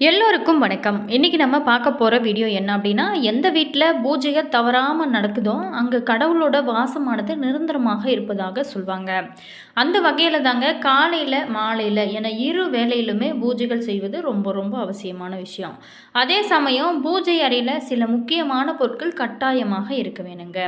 எல்லோருக்கும் வணக்கம். இன்றைக்கி நம்ம பார்க்க போகிற வீடியோ என்ன அப்படின்னா எந்த வீட்டில் பூஜையை தவறாமல் நடக்குதோ அங்கே கடவுளோட வாசமானது நிரந்தரமாக இருப்பதாக சொல்லுவாங்க அந்த வகையில் தாங்க காலையில் மாலையில் என இரு வேளையிலுமே பூஜைகள் செய்வது ரொம்ப ரொம்ப அவசியமான விஷயம். அதே சமயம் பூஜை அறையில் சில முக்கியமான பொருட்கள் கட்டாயமாக இருக்க வேணுங்க.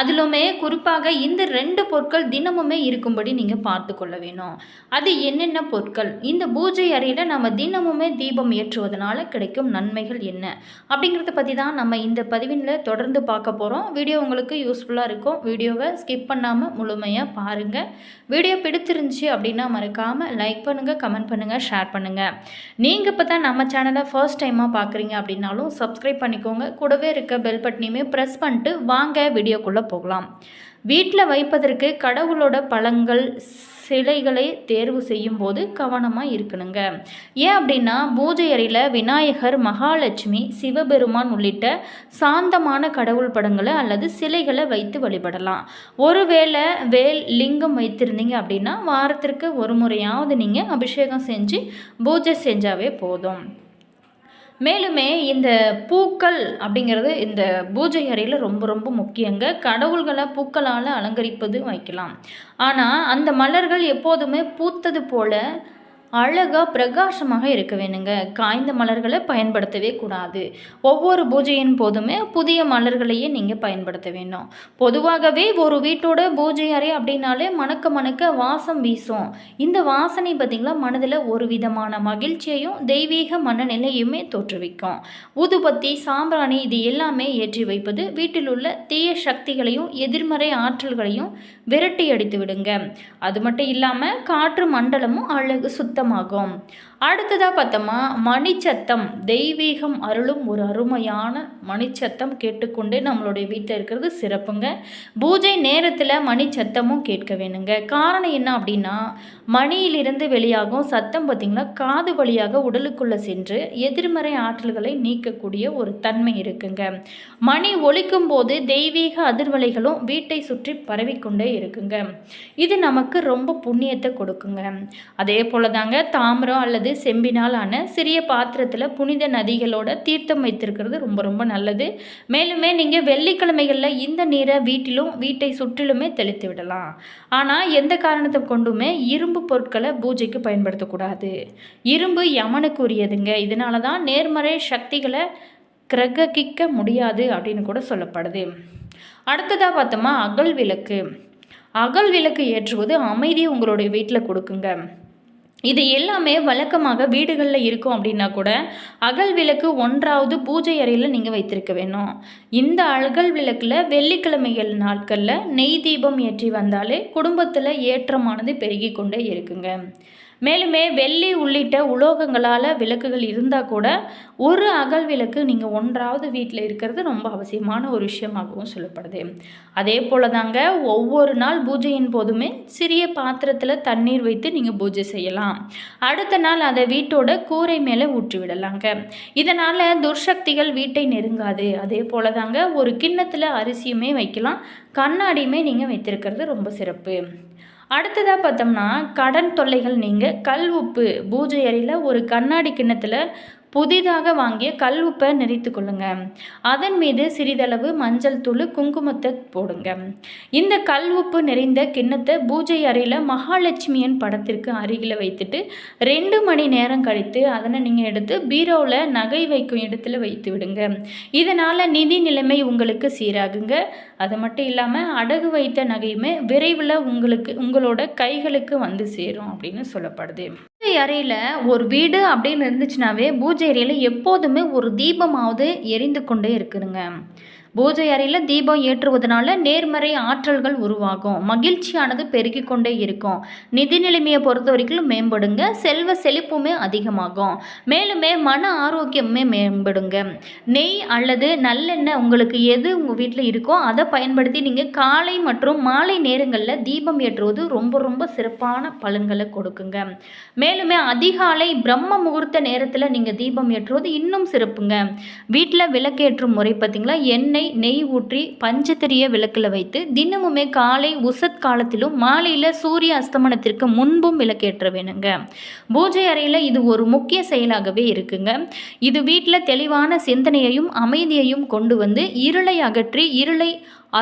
அதிலுமே குறிப்பாக இந்த ரெண்டு பொருட்கள் தினமுமே இருக்கும்படி நீங்கள் பார்த்து கொள்ள வேணும். அது என்னென்ன பொருட்கள்? இந்த பூஜை அறையில் நம்ம தினமுமே தீபம் ஏற்றுவதனால கிடைக்கும் நன்மைகள் என்ன? அப்படிங்கிறத பற்றி தான் நம்ம இந்த பதிவினில் தொடர்ந்து பார்க்க போகிறோம் வீடியோ உங்களுக்கு யூஸ்ஃபுல்லாக இருக்கும். வீடியோவை ஸ்கிப் பண்ணாமல் முழுமையாக பாருங்கள் வீடியோ பிடிச்சிருந்துச்சி அப்படின்னா மறக்காமல் லைக் பண்ணுங்கள் கமெண்ட் பண்ணுங்கள் ஷேர் பண்ணுங்கள் நீங்கள் இப்போ தான் நம்ம சேனலை ஃபர்ஸ்ட் டைமாக பார்க்குறீங்க அப்படின்னாலும் சப்ஸ்கிரைப் பண்ணிக்கோங்க. கூடவே இருக்க பெல் பட்டனையுமே ப்ரெஸ் பண்ணிட்டு வாங்க வீடியோக்குள்ளே போகலாம். வீட்டில் வைப்பதற்கு கடவுளோட பழங்கள் சிலைகளை தேர்வு செய்யும் போது கவனமாக இருக்கணுங்க. ஏன் அப்படின்னா பூஜை அறையில் விநாயகர் மகாலட்சுமி சிவபெருமான் உள்ளிட்ட சாந்தமான கடவுள் படங்களை அல்லது சிலைகளை வைத்து வழிபடலாம். ஒருவேளை வேல் லிங்கம் வைத்திருந்தீங்க அப்படின்னா வாரத்திற்கு ஒரு முறையாவது நீங்கள் அபிஷேகம் செஞ்சு பூஜை செஞ்சாவே போதும். மேலுமே இந்த பூக்கள் அப்படிங்கிறது இந்த பூஜை அறையில் ரொம்ப ரொம்ப முக்கியங்க. கடவுள்களை பூக்களால் அலங்கரிப்பது வைக்கலாம். ஆனால் அந்த மலர்கள் எப்போதுமே பூத்தது போல அழகாக பிரகாசமாக இருக்க வேணுங்க. காய்ந்த மலர்களை பயன்படுத்தவே கூடாது. ஒவ்வொரு பூஜையின் போதுமே புதிய மலர்களையே நீங்கள் பயன்படுத்த வேண்டும். பொதுவாகவே ஒரு வீட்டோட பூஜை அறை அப்படின்னாலே மணக்க மணக்க வாசம் வீசும். இந்த வாசனை பார்த்திங்களா மனதில் ஒரு விதமான மகிழ்ச்சியையும் தெய்வீக மனநிலையுமே தோற்றுவிக்கும். ஊதுபத்தி சாம்பிராணி இது எல்லாமே ஏற்றி வைப்பது வீட்டில் உள்ள தீய சக்திகளையும் எதிர்மறை ஆற்றல்களையும் விரட்டி அடித்து விடுங்க அது மட்டும் இல்லாமல் காற்று மண்டலமும் அழகு சுத்தமாகும் அடுத்ததாக பார்த்தோமா மணிச்சத்தம். தெய்வீகம் அருளும் ஒரு அருமையான மணிச்சத்தம் கேட்டுக்கொண்டே நம்மளுடைய வீட்டில் இருக்கிறது சிறப்புங்க. பூஜை நேரத்தில் மணிச்சத்தமும் கேட்க வேணுங்க. காரணம் என்ன அப்படின்னா மணியிலிருந்து வெளியாகும் சத்தம் பார்த்திங்கன்னா காது வழியாக உடலுக்குள்ளே சென்று எதிர்மறை ஆற்றல்களை நீக்கக்கூடிய ஒரு தன்மை இருக்குங்க. மணி ஒழிக்கும் போது தெய்வீக அதிர்வலைகளும் வீட்டை சுற்றி பரவிக்கொண்டே இருக்குங்க. இது நமக்கு ரொம்ப புண்ணியத்தை கொடுக்குங்க. அதே போல தாங்க தாமிரம் அல்லது செம்பினால் ஆன சிறிய பாத்திரத்தில் புனித நதிகளோட தீர்த்தம் வைத்திருக்கிறது. ரொம்ப ரொம்ப நல்லது. மேலுமே நீங்கள் வெள்ளிக்கிழமைகளில் இந்த நீரை வீட்டிலும் வீட்டை சுற்றிலுமே தெளித்து விடலாம். ஆனால் எந்த காரணத்தை கொண்டுமே இரும்பு பொருட்களை பூஜைக்கு பயன்படுத்தக்கூடாது. இரும்பு யமனுக்கு உரியதுங்க இதனால தான் நேர்மறை சக்திகளை கிரகிக்க முடியாது அப்படின்னு கூட சொல்லப்படுது. அடுத்ததாக பார்த்தோமா அகல் விளக்கு. அகல் விளக்கு ஏற்றுவது அமைதி உங்களுடைய வீட்டில் கொடுக்குங்க. இது எல்லாமே வழக்கமாக வீடுகளில் இருக்கும் அப்படின்னா கூட அகல் விளக்கு ஒன்றாவது பூஜை அறையில் நீங்கள் வைத்திருக்க வேணும். இந்த அகல் விளக்கில் வெள்ளிக்கிழமைகள் நாட்களில் நெய் தீபம் ஏற்றி வந்தாலே குடும்பத்தில் ஏற்றமானது பெருகி கொண்டே இருக்குங்க. மேலுமே வெள்ளி உள்ளிட்ட உலோகங்களால் விளக்குகள் இருந்தால் கூட ஒரு அகல் விளக்கு நீங்கள் ஒன்றாவது வீட்டில் இருக்கிறது ரொம்ப அவசியமான ஒரு விஷயமாகவும் சொல்லப்படுது. அதே போல் தாங்க ஒவ்வொரு நாள் பூஜையின் போதுமே சிறிய பாத்திரத்தில் தண்ணீர் வைத்து நீங்கள் பூஜை செய்யலாம். அடுத்த நாள் அதை வீட்டோட கூரை மேலே ஊற்றி விடலாங்க. இதனால் துர்சக்திகள் வீட்டை நெருங்காது. அதே போல் தாங்க ஒரு கிண்ணத்தில் அரிசியுமே வைக்கலாம். கண்ணாடியுமே நீங்கள் வைத்திருக்கிறது ரொம்ப சிறப்பு. அடுத்ததாக பார்த்தோம்னா கடன் தொல்லைகள் நீங்கள் கல் உப்பு பூஜை அறையில் ஒரு கண்ணாடி கிண்ணத்தில் புதிதாக வாங்கிய கல் உப்பை நிறைத்து கொள்ளுங்க. அதன் மீது சிறிதளவு மஞ்சள் தூள் குங்குமத்தை போடுங்க. இந்த கல் உப்பு நிறைந்த கிண்ணத்தை பூஜை அறையில் மகாலட்சுமியன் படத்திற்கு அருகில் வைத்துட்டு ரெண்டு மணி நேரம் கழித்து அதனை நீங்கள் எடுத்து பீரோவில் நகை வைக்கும் இடத்துல வைத்து விடுங்க. இதனால் நிதி நிலைமை உங்களுக்கு சீராகுங்க. அது மட்டும் இல்லாமல் அடகு வைத்த நகையுமே விரைவில் உங்களுக்கு உங்களோட கைகளுக்கு வந்து சேரும் அப்படின்னு சொல்லப்படுது. பூஜை அறையில் ஒரு வீடு அப்படின்னு இருந்துச்சுனாவே பூஜை அறையில் எப்போதுமே ஒரு தீபமாவது எரிந்து கொண்டே இருக்குதுங்க. பூஜை அறையில் தீபம் ஏற்றுவதனால நேர்மறை ஆற்றல்கள் உருவாகும். மகிழ்ச்சியானது பெருகி கொண்டே இருக்கும். நிதி நிலைமையை பொறுத்த வரைக்கும் மேம்படுங்க. செல்வ செழிப்புமே அதிகமாகும். மேலுமே மன ஆரோக்கியமே மேம்படுங்க. நெய் அல்லது நல்லெண்ணெய் உங்களுக்கு எது உங்கள் வீட்டில் இருக்கோ அதை பயன்படுத்தி நீங்கள் காலை மற்றும் மாலை நேரங்களில் தீபம் ஏற்றுவது ரொம்ப ரொம்ப சிறப்பான பலன்களை கொடுக்குங்க. மேலுமே அதிகாலை பிரம்ம முகூர்த்த நேரத்தில் நீங்கள் தீபம் ஏற்றுவது இன்னும் சிறப்புங்க. வீட்டில் விளக்கேற்றும் முறை பார்த்திங்களா எண்ணெய் எண்ணெய் நெய் ஊற்றி பஞ்சத்திரிய விளக்கில் வைத்து தினமுமே காலை உசத் காலத்திலும் மாலையில் சூரிய அஸ்தமனத்திற்கு முன்பும் விளக்கேற்ற வேணுங்க. பூஜை அறையில் இது ஒரு முக்கிய செயலாகவே இருக்குங்க. இது வீட்டில் தெளிவான சிந்தனையையும் அமைதியையும் கொண்டு வந்து இருளை அகற்றி இருளை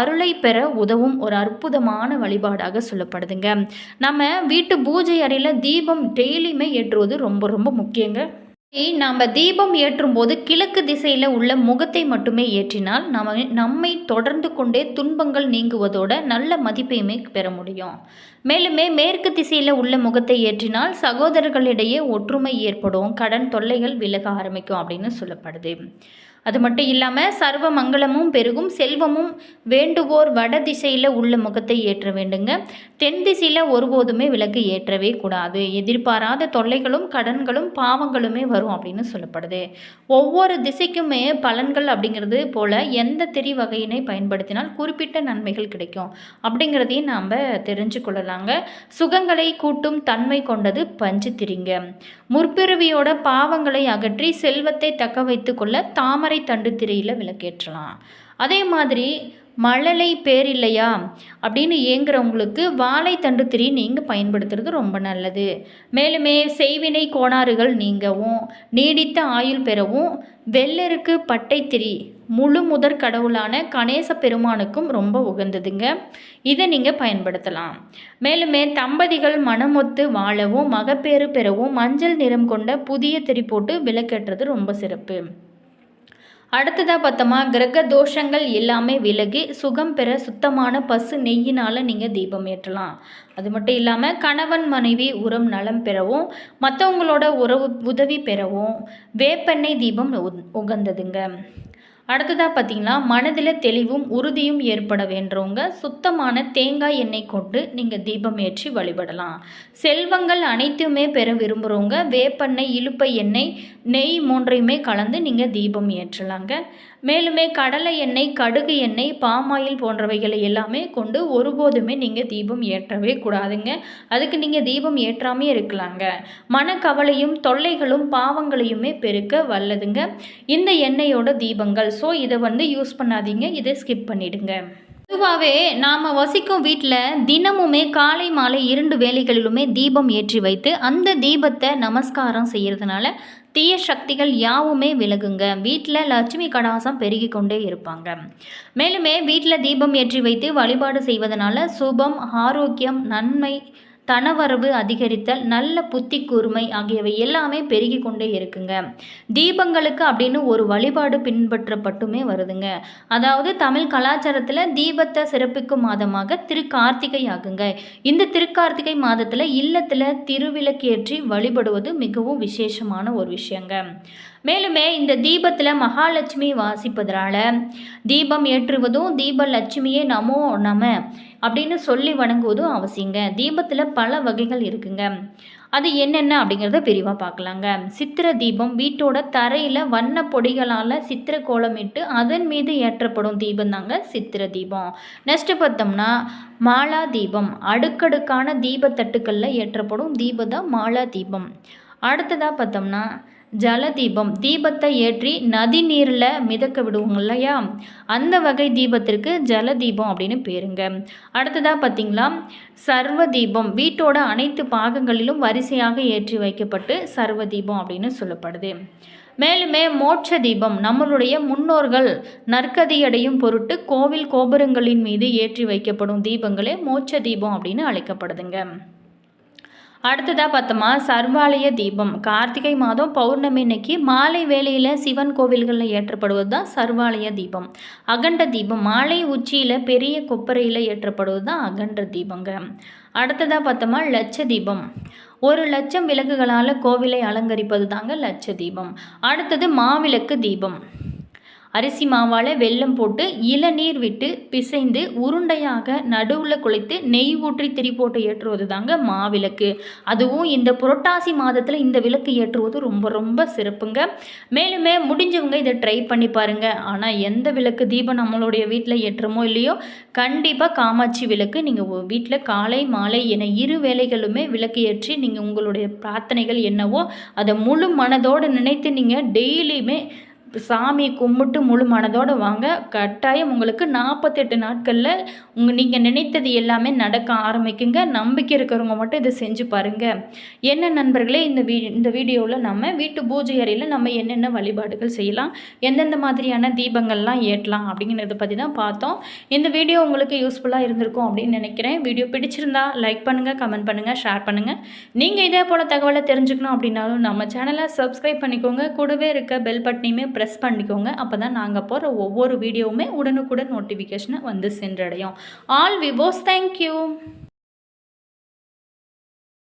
அருளை பெற உதவும் ஒரு அற்புதமான வழிபாடாக சொல்லப்படுதுங்க. நம்ம வீட்டு பூஜை அறையில் தீபம் டெய்லியுமே ஏற்றுவது ரொம்ப ரொம்ப முக்கியங்க. நாம் தீபம் ஏற்றும் போது கிழக்கு திசையில் உள்ள முகத்தை மட்டுமே ஏற்றினால் நம்ம நம்மை தொடர்ந்து கொண்டே துன்பங்கள் நீங்குவதோட நல்ல மதிப்பையுமே பெற முடியும். மேலுமே மேற்கு திசையில் உள்ள முகத்தை ஏற்றினால் சகோதரர்களிடையே ஒற்றுமை ஏற்படும் கடன் தொல்லைகள் விலக ஆரம்பிக்கும் அப்படின்னு சொல்லப்படுது. அது மட்டும் இல்லாமல் சர்வ மங்களமும் பெருகும் செல்வமும் வேண்டுவோர் வட திசையில் உள்ள முகத்தை ஏற்ற வேண்டுங்க. தென் திசையில் ஒருபோதுமே விளக்கு ஏற்றவே கூடாது. எதிர்பாராத தொல்லைகளும் கடன்களும் பாவங்களுமே வரும் அப்படின்னு சொல்லப்படுது. ஒவ்வொரு திசைக்குமே பலன்கள் அப்படிங்கிறது போல் எந்த திரி வகையினை பயன்படுத்தினால் குறிப்பிட்ட நன்மைகள் கிடைக்கும் அப்படிங்கிறதையும் நாம் தெரிஞ்சு கொள்ளலாங்க. சுகங்களை கூட்டும் தன்மை கொண்டது பஞ்சு திரிங்க. முற்பிறவியோட பாவங்களை அகற்றி செல்வத்தை தக்க வைத்து கொள்ள தாமரை தண்டு திரையில் விளக்கேற்றலாம். அதே மாதிரி மழலை பேர் இல்லையா அப்படின்னு ஏங்குறவங்களுக்கு வாழைத்தண்டு திரி நீங்கள் பயன்படுத்துறது ரொம்ப நல்லது. மேலுமே செய்வினை கோணாறுகள் நீங்கவும் நீடித்த ஆயுள் பெறவும் வெள்ளருக்கு பட்டைத்திரி முழு முதற் கடவுளான கணேச பெருமானுக்கும் ரொம்ப உகந்ததுங்க. இதை நீங்கள் பயன்படுத்தலாம். மேலுமே தம்பதிகள் மனமொத்து வாழவும் மகப்பேறு பெறவும் மஞ்சள் நிறம் கொண்ட புதிய திரி போட்டு விளக்கேற்றது ரொம்ப சிறப்பு. அடுத்ததாக பார்த்தோமா கிரக தோஷங்கள் எல்லாமே விலகி சுகம் பெற சுத்தமான பசு நெய்யினால் நீங்கள் தீபம் ஏற்றலாம். அது மட்டும் இல்லாமல் கணவன் மனைவி உரம் நலம் பெறவும் மற்றவங்களோட உறவு உதவி பெறவும் வேப்பெண்ணெய் தீபம் உகந்ததுங்க. அடுத்ததாக பார்த்தீங்கன்னா மனதில் தெளிவும் உறுதியும் ஏற்பட வேண்டவங்க சுத்தமான தேங்காய் எண்ணெய் கொண்டு நீங்கள் தீபம் ஏற்றி வழிபடலாம். செல்வங்கள் அனைத்துமே பெற விரும்புகிறவங்க வேப்பெண்ணெய் இழுப்பை எண்ணெய் நெய் மூன்றையுமே கலந்து நீங்கள் தீபம் ஏற்றலாங்க. மேலுமே கடலை எண்ணெய் கடுகு எண்ணெய் பாமாயில் போன்றவைகளை எல்லாமே கொண்டு ஒருபோதுமே நீங்கள் தீபம் ஏற்றவே கூடாதுங்க. அதுக்கு நீங்கள் தீபம் ஏற்றாமே இருக்கலாங்க. மனக்கவலையும் தொல்லைகளும் பாவங்களையுமே பெருக்க வல்லதுங்க. இந்த எண்ணெயோட தீபங்கள். ஸோ இதை வந்து யூஸ் பண்ணாதீங்க. இதை ஸ்கிப் பண்ணிடுங்க. பொதுவாகவே நாம் வசிக்கும் வீட்டில் தினமுமே காலை மாலை இரண்டு வேலைகளிலுமே தீபம் ஏற்றி வைத்து அந்த தீபத்தை நமஸ்காரம் செய்கிறதுனால தீய சக்திகள் யாவுமே விலகுங்க. வீட்டில் லட்சுமி கடாசம் பெருகி கொண்டே இருப்பாங்க. மேலுமே வீட்டில் தீபம் ஏற்றி வைத்து வழிபாடு செய்வதனால சுபம் ஆரோக்கியம் நன்மை தனவரவு அதிகரித்தல் நல்ல புத்தி கூர்மை ஆகியவை எல்லாமே பெருகி கொண்டே இருக்குங்க. தீபங்களுக்கு அப்படின்னு ஒரு வழிபாடு பின்பற்றப்பட்டுமே வருதுங்க. அதாவது தமிழ் கலாச்சாரத்தில் தீபத்தை சிறப்பிக்கும் மாதமாக திருக்கார்த்திகை ஆகுங்க. இந்த திருக்கார்த்திகை மாதத்தில் இல்லத்தில் திருவிளக்கேற்றி வழிபடுவது மிகவும் விசேஷமான ஒரு விஷயங்க. மேலுமே இந்த தீபத்தில் மகாலட்சுமி வாசிப்பதனால தீபம் ஏற்றுவதும் தீப லட்சுமியே நமோ நம அப்படின்னு சொல்லி வணங்குவதும் அவசியங்க. தீபத்தில் பல வகைகள் இருக்குங்க. அது என்னென்ன அப்படிங்கிறத விரிவாக பார்க்கலாங்க. சித்திர தீபம் வீட்டோட தரையில் வண்ண பொடிகளால் சித்திர கோலமிட்டு அதன் மீது ஏற்றப்படும் தீபம் தாங்க சித்திர தீபம். நெக்ஸ்ட்டு பார்த்தோம்னா மாலா தீபம். அடுக்கடுக்கான தீபத்தட்டுக்களில் ஏற்றப்படும் தீபம் தான் மாலா தீபம். அடுத்ததாக பார்த்தோம்னா ஜலதீபம். தீபத்தை ஏற்றி நதி நீரில் மிதக்க விடுவோம் இல்லையா? அந்த வகை தீபத்திற்கு ஜலதீபம் அப்படின்னு பேருங்க. அடுத்ததாக பார்த்தீங்களா? சர்வ தீபம் வீட்டோட அனைத்து பாகங்களிலும் வரிசையாக ஏற்றி வைக்கப்பட்டு சர்வ தீபம் அப்படின்னு சொல்லப்படுது. மேலுமே மோட்ச தீபம். நம்மளுடைய முன்னோர்கள் நற்கதியடையும் பொருட்டு கோவில் கோபுரங்களின் மீது ஏற்றி வைக்கப்படும் தீபங்களே மோட்ச தீபம் அப்படின்னு அழைக்கப்படுதுங்க. அடுத்ததாக பார்த்தோமா சர்வாலய தீபம். கார்த்திகை மாதம் பௌர்ணமி இன்னைக்கு மாலை வேளையில் சிவன் கோவில்களில் ஏற்றப்படுவது தான் சர்வாலய தீபம். அகண்ட தீபம். மாலை உச்சியில் பெரிய கொப்பரையில் ஏற்றப்படுவது தான் அகண்ட தீபங்க. அடுத்ததாக பார்த்தோமா லட்ச தீபம். ஒரு லட்சம் விளக்குகளால் கோவிலை அலங்கரிப்பது தாங்க லட்ச தீபம். அடுத்தது மாவிளக்கு தீபம். அரிசி மாவால் வெல்லம் போட்டு இளநீர் விட்டு பிசைந்து உருண்டையாக நடுவில் குழைத்து நெய் ஊற்றி திரி போட்டு ஏற்றுவது தாங்க மாவிளக்கு. அதுவும் இந்த புரட்டாசி மாதத்தில் இந்த விளக்கு ஏற்றுவது ரொம்ப ரொம்ப சிறப்புங்க. மேலுமே முடிஞ்சவங்க இதை ட்ரை பண்ணி பாருங்கள் ஆனால் எந்த விளக்கு தீபம் நம்மளுடைய வீட்டில் ஏற்றுமோ இல்லையோ கண்டிப்பாக காமாட்சி விளக்கு நீங்கள் வீட்டில் காலை மாலை என இரு வேலைகளுமே விளக்கு ஏற்றி நீங்கள் உங்களுடைய பிரார்த்தனைகள் என்னவோ அதை முழு மனதோடு நினைத்து நீங்கள் டெய்லியுமே சாமி கும்பிட்டு முழு மனதோடு வாங்க. கட்டாயம் உங்களுக்கு நாற்பத்தெட்டு நாட்களில் உங்கள் நீங்கள் நினைத்தது எல்லாமே நடக்க ஆரம்பிக்குங்க. நம்பிக்கை இருக்கிறவங்க மட்டும் இதை செஞ்சு பாருங்கள் என்ன நண்பர்களே இந்த வீ இந்த வீடியோவில் நம்ம வீட்டு பூஜை அறையில் நம்ம என்னென்ன வழிபாடுகள் செய்யலாம் எந்தெந்த மாதிரியான தீபங்கள்லாம் ஏற்றலாம் அப்படிங்கிறத பற்றி தான் பார்த்தோம். இந்த வீடியோ உங்களுக்கு யூஸ்ஃபுல்லாக இருந்திருக்கும் அப்படின்னு நினைக்கிறேன். வீடியோ பிடிச்சிருந்தா லைக் பண்ணுங்கள் கமெண்ட் பண்ணுங்கள் ஷேர் பண்ணுங்கள் நீங்கள் இதே போல் தகவலை தெரிஞ்சுக்கணும் அப்படின்னாலும் நம்ம சேனலை சப்ஸ்கிரைப் பண்ணிக்கோங்க. கூடவே இருக்க பெல் பட்டனையுமே ப்ரெஸ் பண்ணிக்கோங்க. அப்போ தான் நாங்கள் போகிற ஒவ்வொரு வீடியோவுமே உடனுக்குடன் நோட்டிஃபிகேஷனை வந்து சென்றடையும். All விபோஸ் thank you